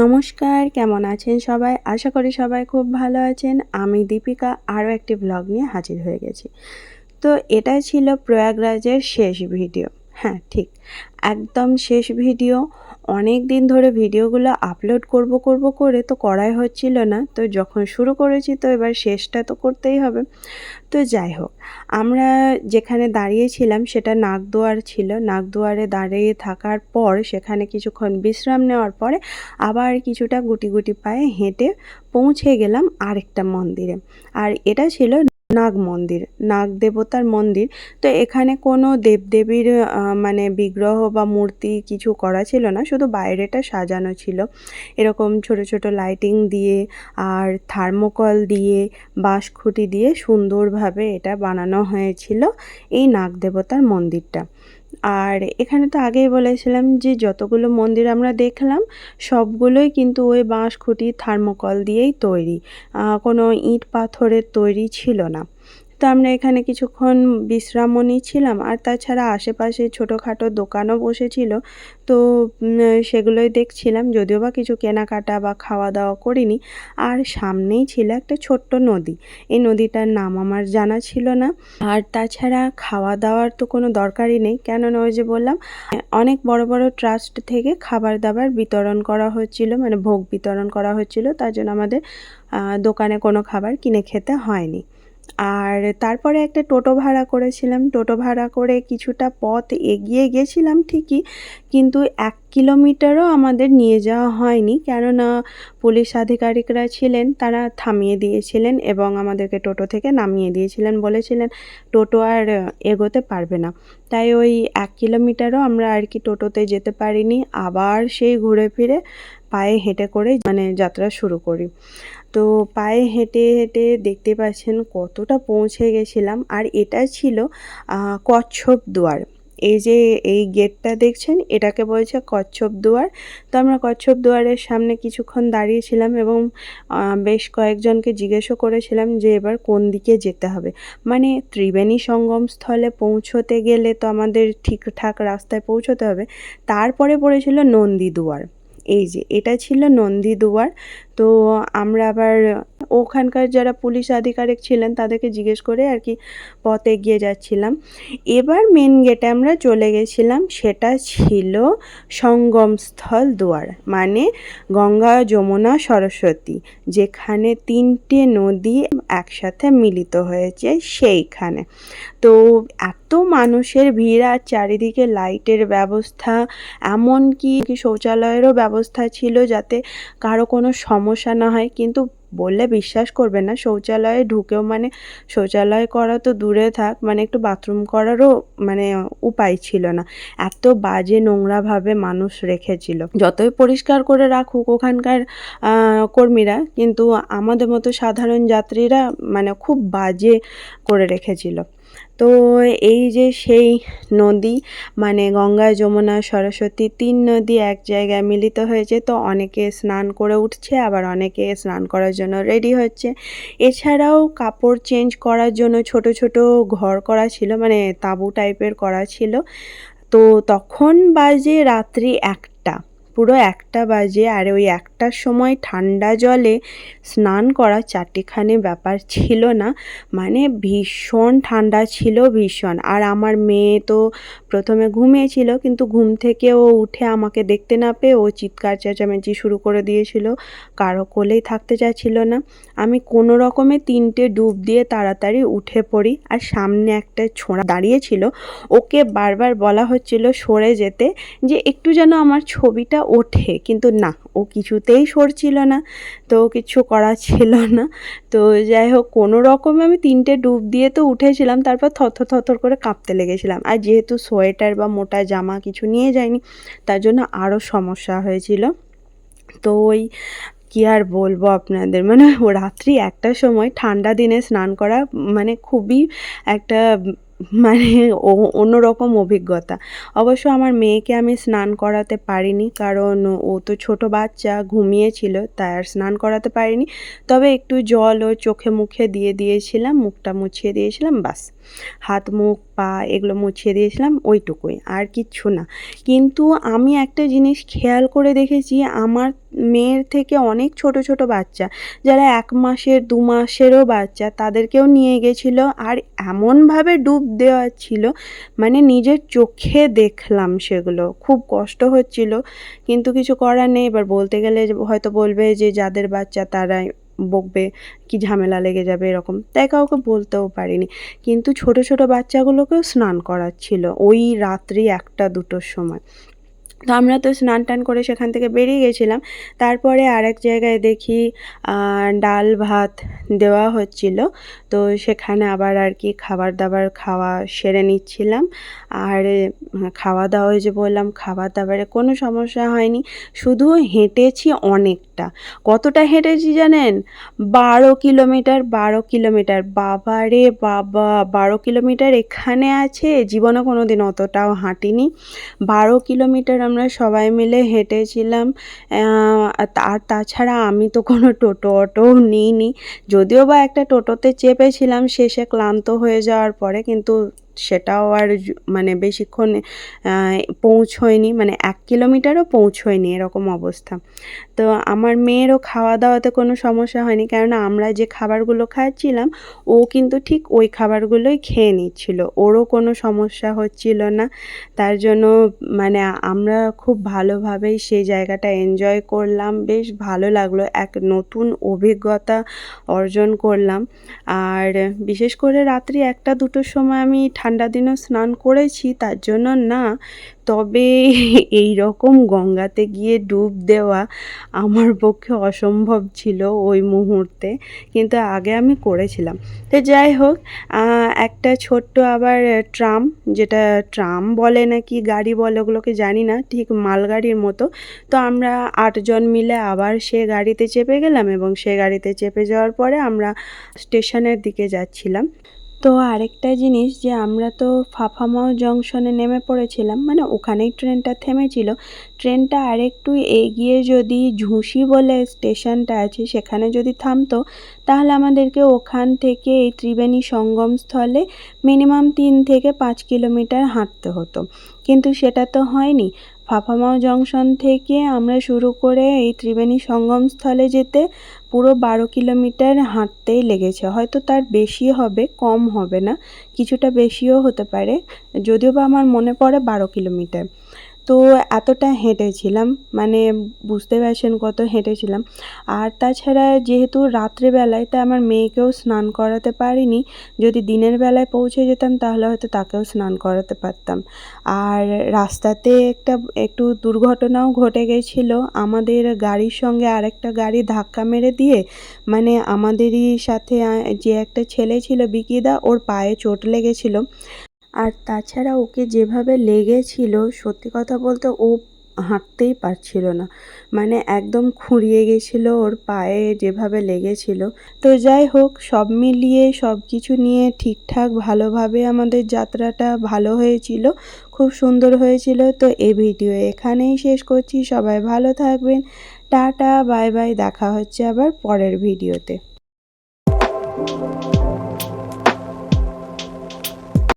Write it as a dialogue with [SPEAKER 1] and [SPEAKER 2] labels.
[SPEAKER 1] নমস্কার, কেমন আছেন সবাই? আশা করি সবাই খুব ভালো আছেন। আমি দীপিকা, আরও একটি ব্লগ নিয়ে হাজির হয়ে গেছি। তো এটা ছিল প্রয়াগরাজের শেষ ভিডিও। হ্যাঁ ঠিক। একদম শেষ ভিডিও। অনেক দিন ধরে ভিডিওগুলো আপলোড করব করব করে তো করাই হচ্ছিল না। তো যখন শুরু করেছি তো এবার শেষটা তো করতেই হবে। তো যাই হোক, আমরা যেখানে দাঁড়িয়েছিলাম সেটা নাগদুয়ার ছিল। নাগদুয়ারে দাঁড়িয়ে থাকার পর সেখানে কিছুক্ষণ বিশ্রাম নেওয়ার পরে আবার কিছুটা গুটি গুটি পায়ে হেঁটে পৌঁছে গেলাম আরেকটা মন্দিরে। আর এটা ছিল নাগ মন্দির নাগ দেবতার মন্দির। তো এখানে কোনো দেবদেবীর মানে বিগ্রহ বা মূর্তি কিছু করা ছিল না, শুধু বাইরেটা সাজানো ছিল। এরকম ছোট ছোট লাইটিং দিয়ে আর থার্মোকল দিয়ে বাঁশ খুঁটি দিয়ে সুন্দরভাবে এটা বানানো হয়েছিল এই নাগ দেবতার মন্দিরটা। আর এখানে তো আগেই বলেছিলাম যে যতগুলো মন্দির আমরা দেখলাম, সবগুলোই কিন্তু ওই বাঁশ খুঁটি থার্মোকল দিয়েই তৈরি। কোনো ইট পাথরের তৈরি ছিল না। তো আমরা এখানে কিছুক্ষণ বিশ্রামও নিচ্ছিলাম। আর তাছাড়া আশেপাশে ছোটোখাটো দোকানও বসেছিল। তো সেগুলোই দেখছিলাম। যদিও বা কিছু কেনাকাটা বা খাওয়া দাওয়া করিনি। আর সামনেই ছিল একটা ছোট্ট নদী। এই নদীটার নাম আমার জানা ছিল না। আর তাছাড়া খাওয়া দাওয়ার তো কোনো দরকারই নেই। কেননা ওই যে বললাম, অনেক বড় বড় ট্রাস্ট থেকে খাবার দাবার বিতরণ করা হচ্ছিল। মানে ভোগ বিতরণ করা হচ্ছিল। তার জন্য আমাদের দোকানে কোনো খাবার কিনে খেতে হয়নি। আর তারপরে একটা টোটো ভাড়া করেছিলাম। টোটো ভাড়া করে কিছুটা পথ এগিয়ে গেছিলাম ঠিকই, কিন্তু এক কিলোমিটারও আমাদের নিয়ে যাওয়া হয়নি। কেননা পুলিশ আধিকারিকরা ছিলেন, তারা থামিয়ে দিয়েছিলেন এবং আমাদেরকে টোটো থেকে নামিয়ে দিয়েছিলেন বলেছিলেন, টোটো আর এগোতে পারবে না। তাই ওই এক কিলোমিটারও আমরা আর কি টোটোতে যেতে পারিনি। আবার সেই ঘুরে ফিরে পায়ে হেঁটে করে মানে যাত্রা শুরু করি। তো পায়ে হেঁটে হেঁটে দেখতে পাচ্ছেন কতটা পৌঁছে গেছিলাম আর এটা ছিল কচ্ছপ দুয়ার। এই যে এই গেটটা দেখছেন, এটাকে বলছে কচ্ছপ দুয়ার। তো আমরা কচ্ছপ দুয়ারের সামনে কিছুক্ষণ দাঁড়িয়েছিলাম এবং বেশ কয়েকজনকে জিজ্ঞেসও করেছিলাম যে এবার কোন দিকে যেতে হবে। মানে ত্রিবেণী সঙ্গম স্থলে পৌঁছতে গেলে তো আমাদের ঠিকঠাক রাস্তায় পৌঁছতে হবে। তারপরে পড়েছিল নন্দী দুয়ার। এই যে এটা ছিল নন্দী দুয়ার। তো আমরা আবার ওখানকার যারা পুলিশ আধিকারিক ছিলেন, তাদেরকে জিজ্ঞেস করে আর কি পথে এগিয়ে যাচ্ছিলাম। এবার মেন গেটে আমরা চলে গেছিলাম, সেটা ছিল সঙ্গমস্থল দুয়ার মানে গঙ্গা, যমুনা, সরস্বতী, যেখানে তিনটে নদী একসাথে মিলিত হয়েছে সেইখানে। তো এত মানুষের ভিড় আর চারিদিকে লাইটের ব্যবস্থা, এমনকি শৌচালয়েরও ব্যবস্থা ছিল যাতে কারও কোনো সমস্যা না হয়, কিন্তু বললে বিশ্বাস করবে না। শৌচালয়ে ঢুকেও মানে শৌচালয় করা তো দূরে থাক মানে একটু বাথরুম করারও মানে উপায় ছিল না। এত বাজে নোংরাভাবে মানুষ রেখেছিল। যতই পরিষ্কার করে রাখুক ওখানকার কর্মীরা, কিন্তু আমাদের মতো সাধারণ যাত্রীরা মানে খুব বাজে করে রেখেছিল। তো এই যে সেই নদী মানে গঙ্গা, যমুনা, সরস্বতী, তিন নদী এক জায়গায় মিলিত হয়েছে, তো অনেকে স্নান করে উঠছে, আবার অনেকে স্নান করার জন্য রেডি হচ্ছে। এছাড়াও কাপড় চেঞ্জ করার জন্য ছোট ছোট ঘর করা ছিল মানে তাঁবু টাইপের করা ছিল। তো তখন বাজে রাত্রি একটা পুরো একটা বাজে আর ওই একটার সময় ঠান্ডা জলে স্নান করা চারটিখানি ব্যাপার ছিল না। মানে ভীষণ ঠান্ডা ছিল, ভীষণ। আর আমার মেয়ে তো প্রথমে ঘুমিয়েছিল, কিন্তু ঘুম থেকে ও উঠে আমাকে দেখতে না পেয়ে ও চিৎকার চেঁচামেচি শুরু করে দিয়েছিল। কারও কোলেই থাকতে চাচ্ছিল না। আমি কোনো রকমে তিনটে ডুব দিয়ে তাড়াতাড়ি উঠে পড়ি আর সামনে একটা ছোঁড়া দাঁড়িয়েছিল। ওকে বারবার বলা হচ্ছিল সরে যেতে যে একটু যেন আমার ছবিটা ওঠে, কিন্তু না, ও কিছুতেই সরছিল না, তো কিছু করা ছিল না। তো যাই হোক, কোনো রকমে আমি তিনটে ডুব দিয়ে তো উঠেছিলাম, তারপর থরথর থরথর করে কাঁপতে লেগেছিলাম। আর যেহেতু সোয়েটার বা মোটা জামা কিছু নিয়ে যায়নি তার জন্য আরও সমস্যা হয়েছিল। তো ওই, কী আর বলব আপনাদের মানে রাত্রি একটার সময় ঠান্ডা দিনে স্নান করা মানে খুবই একটা মানে অন্য রকম অভিজ্ঞতা। অবশ্য আমার মেয়েকে আমি স্নান করাতে পারিনি, কারণ ও তো ছোট বাচ্চা, ঘুমিয়েছিল, তাই আর স্নান করাতে পারিনি। তবে একটু জল ও চোখে মুখে দিয়ে দিয়েছিলাম, মুখটা মুছিয়ে দিয়েছিলাম, বাস। হাত মুখ পা এগুলো মুছিয়ে দিয়েছিলাম ওইটুকুই, আর কিচ্ছু না। কিন্তু আমি একটা জিনিস খেয়াল করে দেখেছি, আমার মেয়ের থেকে অনেক ছোট ছোট বাচ্চা, যারা এক মাসের, দু মাসেরও বাচ্চা, তাদেরকেও নিয়ে গেছিল আর এমনভাবে ডুব দেওয়া ছিল মানে নিজের চোখে দেখলাম সেগুলো। খুব কষ্ট হচ্ছিল, কিন্তু কিছু করার নেই। এবার বলতে গেলে হয়তো বলবে যে যাদের বাচ্চা তারাই বকবে, কি ঝামেলা লেগে যাবে এরকম। তাই কাউকে বলতেও পারিনি। কিন্তু ছোট ছোট বাচ্চাগুলোকেও স্নান করাচ্ছিল ওই রাত্রি একটা দুটোর সময়। তো আমরা তো স্নান টান করে সেখান থেকে বেরিয়ে গেছিলাম। তারপরে আরেক জায়গায় দেখি ডাল ভাত দেওয়া হচ্ছিল। তো সেখানে আবার আর কি খাবার দাবার খাওয়া সেরে নিচ্ছিলাম। আর খাওয়া দাওয়া যে বললাম খাবার দাবারে কোনো সমস্যা হয়নি। শুধু হেঁটেছি অনেকটা। কতটা হেঁটেছি জানেন? বারো কিলোমিটার বারো কিলোমিটার। বাবা রে বাবা, বারো কিলোমিটার এখানে আছে? জীবনে কোনো দিন অতটাও হাঁটিনি। বারো কিলোমিটার আমরা সবাই মিলে হেঁটেছিলাম। আর তাছাড়া আমি তো কোনো টোটো অটোও নিইনি। যদিও বা একটা টোটোতে চেপেছিলাম, শেষে ক্লান্ত হয়ে যাওয়ার পরে, কিন্তু সেটাও আর মানে বেশিক্ষণ পৌঁছোয়নি মানে এক কিলোমিটারও পৌঁছোয়নি এরকম অবস্থা। তো আমার মেয়েরও খাওয়া দাওয়াতে কোনো সমস্যা হয়নি, কেননা আমরা যে খাবারগুলো খাচ্ছিলাম, ও কিন্তু ঠিক ওই খাবারগুলোই খেয়ে নিচ্ছিল। ওরও কোনো সমস্যা হচ্ছিল না। তার জন্য মানে আমরা খুব ভালোভাবেই সেই জায়গাটা এনজয় করলাম। বেশ ভালো লাগল, এক নতুন অভিজ্ঞতা অর্জন করলাম। আর বিশেষ করে রাত্রি একটা দুটোর সময় আমি ঠান্ডা দিনেও স্নান করেছি, তার জন্য না। তবে এই রকম গঙ্গাতে গিয়ে ডুব দেওয়া আমার পক্ষে অসম্ভব ছিল ওই মুহূর্তে, কিন্তু আগে আমি করেছিলাম। তো যাই হোক একটা ছোট্ট আবার ট্রাম, যেটা ট্রাম বলে নাকি গাড়ি বলে ওগুলোকে জানি না, ঠিক মালগাড়ির মতো। তো আমরা আটজন মিলে আবার সে গাড়িতে চেপে গেলাম এবং সে গাড়িতে চেপে যাওয়ার পরে আমরা স্টেশনের দিকে যাচ্ছিলাম। তো আরেকটা জিনিস যে আমরা তো ফাফামাও জংশনে নেমে পড়েছিলাম মানে ওখানেই ট্রেনটা থেমেছিল। ট্রেনটা আরেকটু এগিয়ে যদি ঝুঁসি বলে স্টেশনটা আছে, সেখানে যদি থামতো, তাহলে আমাদেরকে ওখান থেকে এই ত্রিবেণী সঙ্গমস্থলে মিনিমাম তিন থেকে পাঁচ কিলোমিটার হাঁটতে হতো। কিন্তু সেটা তো হয়নি। ফাফামাও জংশন থেকে আমরা শুরু করে এই ত্রিবেণী সঙ্গমস্থলে যেতে পুরো বারো কিলোমিটার হাঁটতেই লেগেছে। হয়তো তার বেশি হবে, কম হবে না, কিছুটা বেশিও হতে পারে, যদিও বা আমার মনে পড়ে বারো কিলোমিটার। তো এতটা হেঁটেছিলাম মানে বুঝতে পারছেন কত হেঁটেছিলাম। আর তাছাড়া যেহেতু রাত্রেবেলায় তাই আমার মেয়েকেও স্নান করাতে পারিনি, যদি দিনের বেলায় পৌঁছে যেতাম তাহলে হয়তো তাকেও স্নান করাতে পারতাম। আর রাস্তাতে একটা একটু দুর্ঘটনাও ঘটে গেছিল, আমাদের গাড়ির সঙ্গে আরেকটা গাড়ি ধাক্কা মেরে দিয়ে মানে আমাদেরই সাথে যে একটা ছেলে ছিল বিকিদা ওর পায়ে চোট লেগেছিলো। আর তাছাড়া ওকে যেভাবে লেগেছিল, সত্যি কথা বলতে ও হাঁটতেই পারছিল না। মানে একদম খুঁড়িয়ে গেছিল ওর পায়ে যেভাবে লেগেছিল। তো যাই হোক, সব মিলিয়ে, সব কিছু নিয়ে ঠিকঠাক ভালোভাবে আমাদের যাত্রাটা ভালো হয়েছিল, খুব সুন্দর হয়েছিল। তো এই ভিডিও এখানেই শেষ করছি। সবাই ভালো থাকবেন। টাটা, বাই বাই, দেখা হচ্ছে আবার পরের ভিডিওতে।